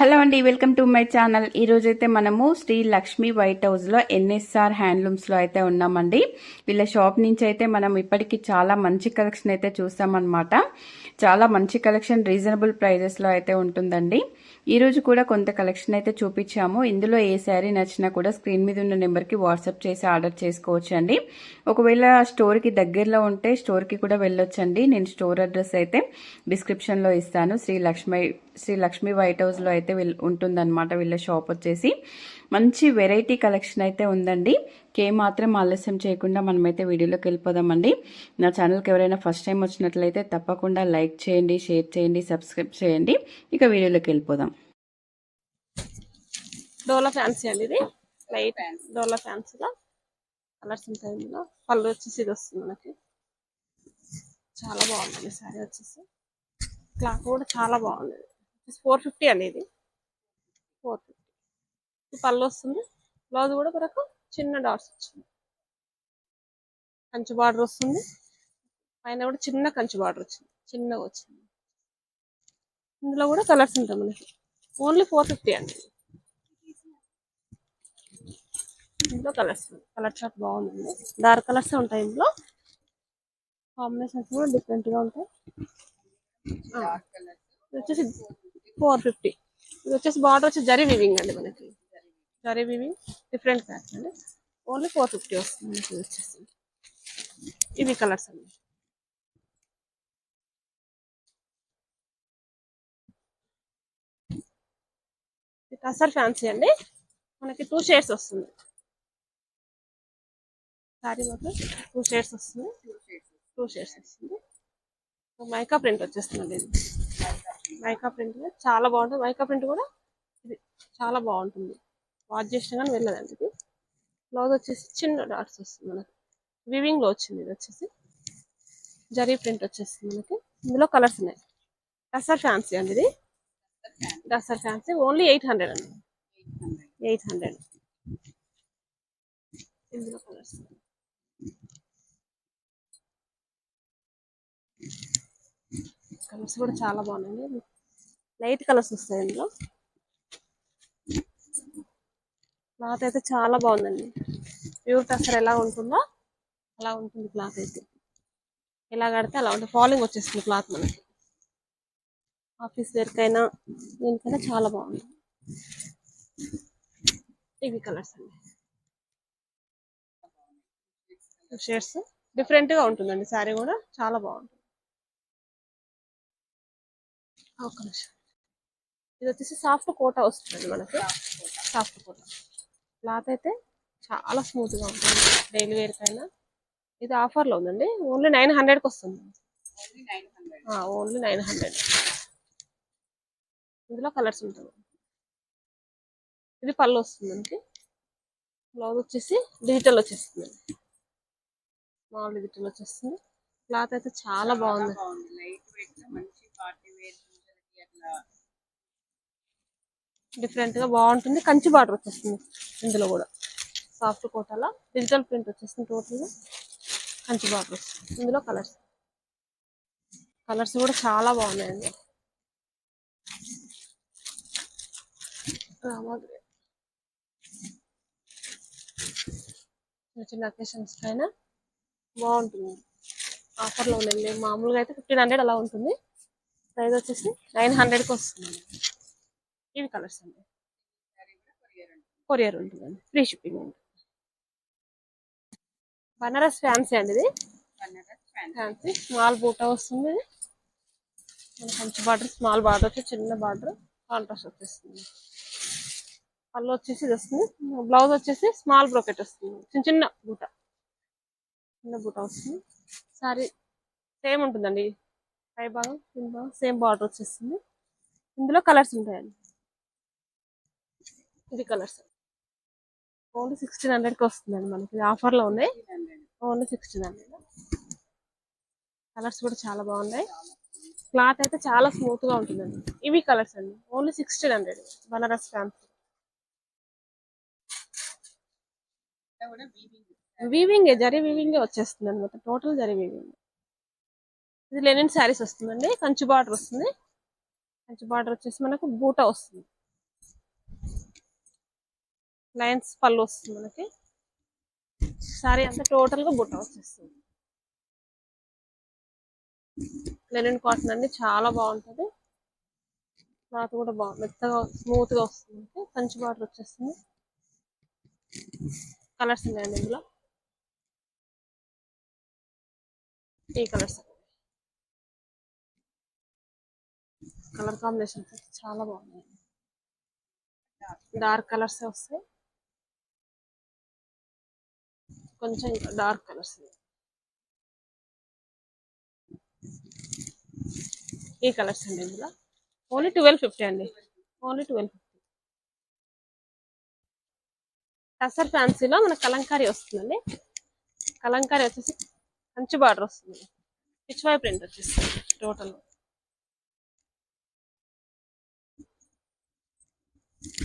Hello అండి welcome to my channel. ఈ రోజైతే మనము శ్రీ లక్ష్మీ వైట్ హౌస్లో ఎన్ఎస్ఆర్ హ్యాండ్లూమ్స్లో అయితే ఉన్నామండి. వీళ్ళ షాప్ నుంచి అయితే మనం ఇప్పటికీ చాలా మంచి కలెక్షన్ అయితే చూస్తామన్నమాట చాలా మంచి కలెక్షన్ రీజనబుల్ ప్రైజెస్లో అయితే ఉంటుందండి. ఈ రోజు కూడా కొంత కలెక్షన్ అయితే చూపించాము. ఇందులో ఏ శారీ నచ్చినా కూడా స్క్రీన్ మీద ఉన్న నెంబర్కి వాట్సాప్ చేసి ఆర్డర్ చేసుకోవచ్చు అండి ఒకవేళ స్టోర్కి దగ్గరలో ఉంటే స్టోర్కి కూడా వెళ్ళొచ్చండి. నేను స్టోర్ అడ్రస్ అయితే డిస్క్రిప్షన్లో ఇస్తాను. శ్రీ లక్ష్మీ శ్రీ లక్ష్మీ వైట్ హౌస్లో అయితే వీల్ ఉంటుందన్నమాట వీళ్ళ షాప్ వచ్చేసి. మంచి వెరైటీ కలెక్షన్ అయితే ఉందండి. కే మాత్రం ఆలస్యం చేయకుండా మనమైతే వీడియోలోకి వెళ్ళిపోదామండి. నా ఛానల్కి ఎవరైనా ఫస్ట్ టైం వచ్చినట్లయితే తప్పకుండా లైక్ చేయండి షేర్ చేయండి సబ్స్క్రైబ్ చేయండి. ఇక వీడియోలోకి వెళ్ళిపోదాం. డోలా ఫ్యాన్సీ అండి ఇది. లైట్ డోలా ఫ్యాన్సీలో. కలర్స్ ఉంటాయి ఇందులో. పళ్ళు వచ్చేసి ఇది వస్తుంది మనకి. చాలా బాగుందండి సారీ వచ్చేసి. క్లాత్ కూడా చాలా బాగుంది. ఫోర్ ఫిఫ్టీ అండి ఇది ఫోర్ ఫిఫ్టీ పళ్ళు వస్తుంది. బ్లౌజ్ కూడా మనకు చిన్న డాట్స్ వచ్చింది కంచి బార్డర్ వస్తుంది. పైన కూడా చిన్న కంచి బార్డర్ వచ్చింది. చిన్నగా వచ్చింది. ఇందులో కూడా కలర్స్ ఉంటాయి మనకి. ఓన్లీ ఫోర్ ఫిఫ్టీ అండి. ఇది. ఇందులో కలర్స్ కలర్ చార్ట్ బాగుందండి. డార్క్ కలర్స్ ఉంటాయి ఇందులో. కాంబినేషన్స్ కూడా డిఫరెంట్గా ఉంటాయి. వచ్చేసి ఫోర్ ఫిఫ్టీ. ఇది వచ్చేసి బార్డర్ వచ్చి జరీ వివింగ్ అండి మనకి. జరీ వివింగ్ డిఫరెంట్ ప్యాటర్న్ అండి. ఓన్లీ ఫోర్ ఫిఫ్టీ వస్తుంది ఇది వచ్చేసి. ఇవి కలర్స్ అండి. టసర్ ఫ్యాన్సీ అండి. మనకి టూ షేడ్స్ వస్తుంది. సారీ మాత్రం టూ షేడ్స్ వస్తుంది. టూ షేడ్స్ వస్తుంది. మైకా ప్రింట్ వచ్చేస్తుంది ఇది. మైకా ప్రింట్ చాలా బాగుంటుంది. మైకా ప్రింట్ కూడా ఇది చాలా బాగుంటుంది. వాష్ చేసినా కానీ వెళ్ళదండి ఇది. బ్లౌజ్ వచ్చేసి చిన్న డాట్స్ వస్తుంది మనకి. వివింగ్లో వచ్చింది ఇది వచ్చేసి. జరీ ప్రింట్ వచ్చేస్తుంది మనకి. ఇందులో కలర్స్ ఉన్నాయి. డస్సర్ ఫ్యాన్సీ అండి ఇది. Tussar fancy only eight hundred అండి. ఎయిట్ హండ్రెడ్ ఇందులో కలర్స్ కలర్స్ కూడా చాలా బాగున్నాయి. లైట్ కలర్స్ వస్తాయి ఇందులో. క్లాత్ అయితే చాలా బాగుందండి. ప్యూర్ టసర్ ఎలా ఉంటుందో అలా ఉంటుంది క్లాత్ అయితే. ఎలా కడితే అలా ఉంటుంది. ఫాలింగ్ వచ్చేస్తుంది క్లాత్ మనకి. ఆఫీస్ వేర్కైనా దేనికైనా చాలా బాగుంది. ఇవి కలర్స్ అండి. షేడ్స్ డిఫరెంట్గా ఉంటుందండి. శారీ కూడా చాలా బాగుంటుంది. ఒక నిమిషం. ఇది వచ్చేసి సాఫ్ట్ కోట వస్తుంది మనకి. సాఫ్ట్ కోట. క్లాత్ అయితే చాలా స్మూత్గా ఉంటుంది. డైలీ వేర్ పైన ఇది ఆఫర్లో ఉందండి. ఓన్లీ నైన్ హండ్రెడ్కి వస్తుంది. Only nine hundred. ఇందులో కలర్స్ ఉంటుంది ఇది పళ్ళు వస్తుంది మనకి. బ్లౌజ్ వచ్చేసి డిజిటల్ వచ్చేస్తుంది. మామూలు డిజిటల్ వచ్చేస్తుంది. క్లాత్ అయితే చాలా బాగుంది. డిఫరెంట్గా బాగుంటుంది. కంచి బార్డర్ వచ్చేస్తుంది ఇందులో కూడా. సాఫ్ట్ కోటాల. డిజిటల్ ప్రింట్ వచ్చేస్తుంది టోటల్గా కంచి బార్డర్ వస్తుంది. ఇందులో కలర్స్ కలర్స్ కూడా చాలా బాగున్నాయండి. రామాగ్రి చిన్న చిన్న అకేషన్స్ పైన బాగుంటుంది. ఆఫర్లో ఉందండి మామూలుగా అయితే ఫిఫ్టీన్ హండ్రెడ్ అలా ఉంటుంది. ప్రైస్ వచ్చేసి నైన్ హండ్రెడ్కి వస్తుంది. ఇవి కలర్స్ అండి. కొరియర్ ఉంటుందండి. ఫ్రీ షిప్పింగ్ ఉంది బనారస్ ఫ్యాన్సీ అండి ఇది. ఫ్యాన్సీ. స్మాల్ బూటా వస్తుంది. మంచి బార్డర్ స్మాల్ బార్డర్ వచ్చి చిన్న బార్డర్ కాంట్రాస్ట్ వచ్చేస్తుంది. పళ్ళు వచ్చేసి ఇది వస్తుంది. బ్లౌజ్ వచ్చేసి స్మాల్ బ్రోకెట్ వస్తుంది. చిన్న చిన్న బూట. చిన్న బూట వస్తుంది. సారీ సేమ్ ఉంటుందండి. పై భాగం కింద భాగం సేమ్ బార్డర్ వచ్చేస్తుంది. ఇందులో కలర్స్ ఉంటాయండి. ఇది కలర్స్. ఓన్లీ సిక్స్టీన్ హండ్రెడ్కి వస్తుందండి మనకి. ఆఫర్లో ఉన్నాయి. Only sixteen hundred. కలర్స్ కూడా చాలా బాగున్నాయి. క్లాత్ అయితే చాలా స్మూత్గా ఉంటుందండి. ఇవి కలర్స్ అండి. Only sixteen hundred. Banaras fans. Weaving zari వీవింగే వచ్చేస్తుంది అనమాట టోటల్ జరీ వీవింగ్. ఇది లెనిన్ శారీస్ వస్తుందండి. కంచి బార్డర్ వస్తుంది. కంచి బార్డర్ వచ్చేసి మనకు బూటా వస్తుంది. లైన్స్ పళ్ళు వస్తుంది మనకి. సారీ అంతా టోటల్గా బూట వచ్చేస్తుంది. లెనిన్ కాటన్ అండి చాలా బాగుంటుంది. క్లాత్ కూడా బాగుంది మెత్తగా స్మూత్గా వస్తుంది మనకి. కంచి బార్డర్ వచ్చేస్తుంది. కలర్స్ ఉన్నాయండి ఇందులో. ఈ కలర్స్. కలర్ కాంబినేషన్ చాలా బాగున్నాయి. డార్క్ కలర్స్ వస్తాయి. కొంచెం డార్క్ కలర్స్. ఈ కలర్స్ అండి ఇందులో. ఓన్లీ ట్వెల్వ్ ఫిఫ్టీ అండి. Only twelve fifty. టసర్ ఫ్యాన్సీలో మన కలంకారీ వస్తుందండి. కలంకారీ వచ్చేసి కంచి బార్డర్ వస్తుంది. పిచ్వాయ్ ప్రింట్ వచ్చేస్తుంది టోటల్.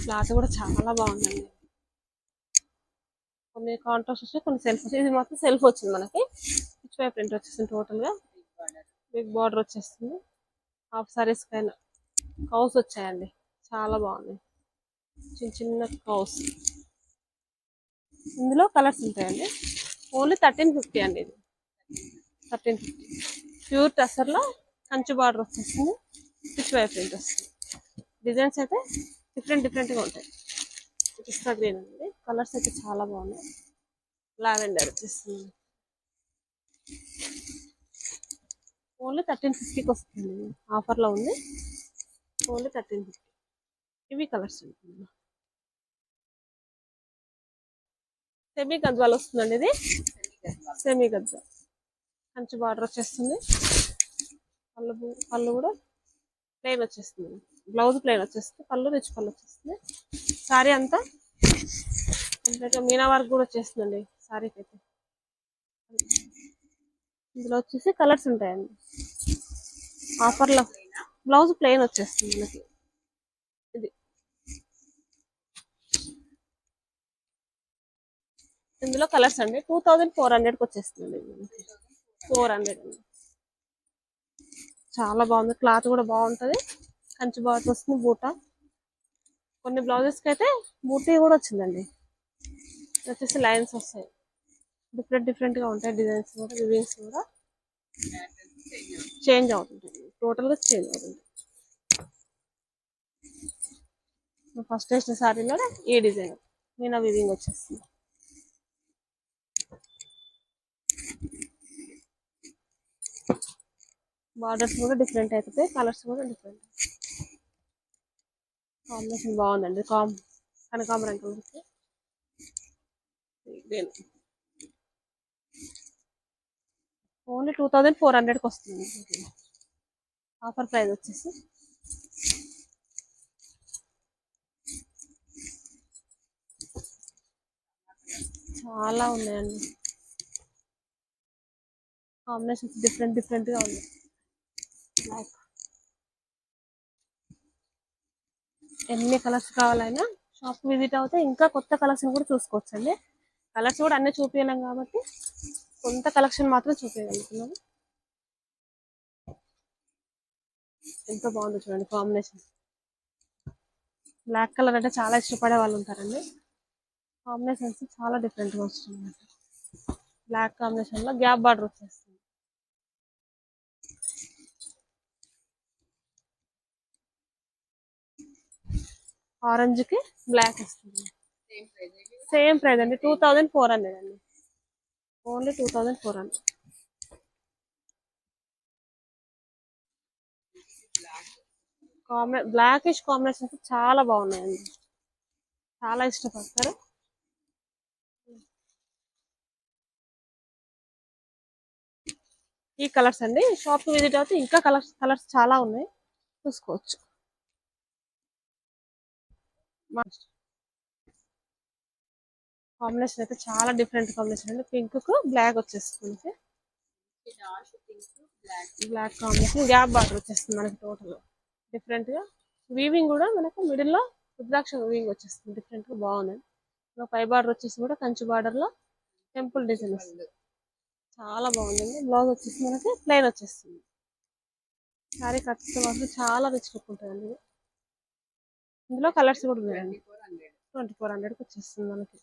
క్లాత్ కూడా చాలా బాగుందండి. కొన్ని కాంట్రాస్ట్ వచ్చి కొన్ని సెల్ఫ్ ఇది మాత్రం సెల్ఫ్ వచ్చింది మనకి. పిచ్వాయ్ ప్రింట్ వచ్చేసింది టోటల్గా బిగ్ బార్డర్ వచ్చేస్తుంది. హాఫ్ సారీస్ పైన కౌస్ వచ్చాయండి. చాలా బాగున్నాయి. చిన్న చిన్న కౌస్ ఇందులో కలర్స్ ఉంటాయండి. ఓన్లీ థర్టీన్ ఫిఫ్టీ అండి ఇది. థర్టీన్ ఫిఫ్టీ ప్యూర్ టసర్లో కంచు బార్డర్ వచ్చేస్తుంది పిచ్ వై ప్రింట్ వస్తుంది. డిజైన్స్ అయితే డిఫరెంట్ డిఫరెంట్గా ఉంటాయి. పిస్తా గ్రీన్ అండి కలర్స్ అయితే చాలా బాగున్నాయి. లావెండర్ వచ్చేస్తుంది ఓన్లీ థర్టీన్ ఫిఫ్టీకి వస్తుంది. ఆఫర్లో ఉంది. ఓన్లీ థర్టీన్ ఫిఫ్టీ ఇవి కలర్స్ ఉంటుంది సెమీ గద్వాలు వస్తుందండి ఇది. సెమీ గద్వాల్ మంచి బార్డర్ వచ్చేస్తుంది. పళ్ళు పళ్ళు కూడా ప్లెయిన్ వచ్చేస్తుంది. బ్లౌజ్ ప్లెయిన్ వచ్చేస్తుంది. పళ్ళు రిచ్ పళ్ళు వచ్చేస్తుంది. సారీ అంతా కంప్లీట్గా మీనా వర్క్ కూడా వచ్చేస్తుందండి సారీకి అయితే. ఇందులో వచ్చేసి కలర్స్ ఉంటాయండి. ఆఫర్లో బ్లౌజ్ ప్లెయిన్ వచ్చేస్తుంది మనకి. ఇది. ఇందులో కలర్స్ అండి. టూ థౌజండ్ ఫోర్ హండ్రెడ్కి వచ్చేస్తుంది ఫోర్ హండ్రెడ్ అండి. చాలా బాగుంది. క్లాత్ కూడా బాగుంటుంది. కంచి బాగా వస్తుంది బూట. కొన్ని బ్లౌజెస్కి అయితే బూటీ కూడా వచ్చిందండి. వచ్చేసి లైన్స్ వస్తాయి. డిఫరెంట్ డిఫరెంట్గా ఉంటాయి డిజైన్స్ కూడా రివ్యూస్ కూడా. చేంజ్ అవుతుంటుంది టోటల్గా చేంజ్ అవుతుంది ఫస్ట్ వేసిన సారీలో ఈ డిజైన్. మీనా వివింగ్ వచ్చేస్తుంది. బార్డర్స్ కూడా డిఫరెంట్ అవుతాయి కలర్స్ కూడా డిఫరెంట్. కాంబినేషన్ బాగుందండి. కామ్ కనకాంబరం కలర్కి green only two thousand four హండ్రెడ్కి వస్తుంది. ఆఫర్ ప్రైస్ వచ్చేసి. చాలా ఉన్నాయండి. కాంబినేషన్స్ డిఫరెంట్ డిఫరెంట్గా ఉన్నాయి. బ్లాక్ ఎన్ని కలర్స్ కావాలైనా షాప్ విజిట్ అవుతే ఇంకా కొత్త కలెక్షన్ కూడా చూసుకోవచ్చండి. కలర్స్ కూడా అన్నీ చూపించలేం కాబట్టి కొంత కలెక్షన్ మాత్రం చూపించగలుగుతున్నాము ఎంతో బాగుంది చూడండి కాంబినేషన్ బ్లాక్ కలర్ అంటే చాలా ఇష్టపడే వాళ్ళు ఉంటారండి. కాంబినేషన్స్ చాలా డిఫరెంట్గా వస్తుంది బ్లాక్ కాంబినేషన్లో గ్యాప్ బార్డర్ వచ్చేస్తుంది. ఆరెంజ్కి బ్లాక్ వస్తుంది. సేమ్ ప్రైస్ అండి? టూ థౌజండ్ ఫోర్ హండ్రెడ్ అండి. Only two thousand four hundred కాంబినే blackish combinations చాలా బాగున్నాయండి. చాలా ఇష్టపడతారు. ఈ కలర్స్ అండి. షాప్ విజిట్ అయితే ఇంకా కలర్స్ కలర్స్ చాలా ఉన్నాయి. చూసుకోవచ్చు. కాంబినేషన్ అయితే చాలా డిఫరెంట్ కాంబినేషన్ అండి. పింక్కు బ్లాక్ వచ్చేస్తుంది బ్లాక్ కాంబినేషన్ గ్యాప్ బార్డర్ వచ్చేస్తుంది మనకి టోటల్ డిఫరెంట్గా వీవింగ్ కూడా మనకు మిడిల్లో రుద్రాక్ష వీవింగ్ వచ్చేస్తుంది. డిఫరెంట్గా బాగుంది పై బార్డర్ వచ్చేసి కూడా కంచి బార్డర్లో టెంపుల్ డిజైన్ వస్తుంది. చాలా బాగుందండి. బ్లౌజ్ వచ్చేసి మనకి ప్లెయిన్ వచ్చేస్తుంది. శారీ కట్ మాత్రం చాలా రిచ్ లుక్ ఉంటుందండి. ఇందులో కలర్స్ కూడా ఉన్నాయండి. ట్వంటీ ఫోర్ హండ్రెడ్కి వచ్చేస్తుంది మనకి.